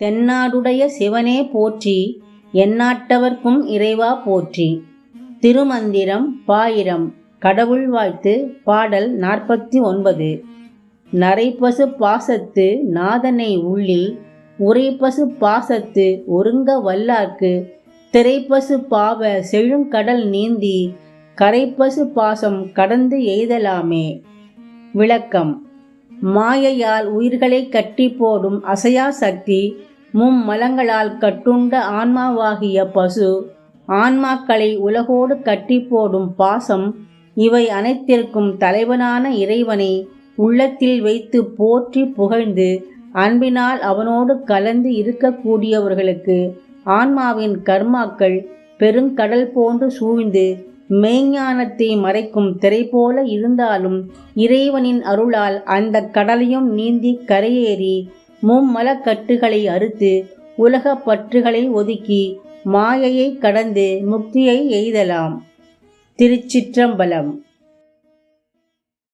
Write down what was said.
தென்னாடுடைய சிவனே போற்றி எந்நாட்டவர்க்கும் இறைவா போற்றி. திருமந்திரம் பாயிரம் கடவுள் வாழ்த்து பாடல் நாற்பத்தி ஒன்பது. நரைப்பசு பாசத்து நாதனை உள்ளில் உரைப்பசு பாசத்து ஒருங்க வல்லார்க்கு. திரைப்பசு பாவ செழுங்கடல் நீந்தி கரைப்பசு பாசம் கடந்து எய்தலாமே. விளக்கம். மாயையால் உயிர்களை கட்டி போடும் அசையா சக்தி மும்மலங்களால் கட்டுண்ட ஆன்மாவாகிய பசு ஆன்மாக்களை உலகோடு கட்டி போடும் பாசம் இவை அனைத்திற்கும் தலைவனான இறைவனை உள்ளத்தில் வைத்து போற்றி புகழ்ந்து அன்பினால் அவனோடு கலந்து இருக்கக்கூடியவர்களுக்கு ஆன்மாவின் கர்மாக்கள் பெருங்கடல் போன்று சூழ்ந்து மெய்ஞானத்தை மறைக்கும் திரை போல இருந்தாலும் இறைவனின் அருளால் அந்த கடலையும் நீந்தி கரையேறி மும்மலக்கட்டுகளை அறுத்து உலகப் பற்றுகளை ஒதுக்கி மாயையை கடந்து முக்தியை எய்தலாம். திருச்சிற்றம்பலம்.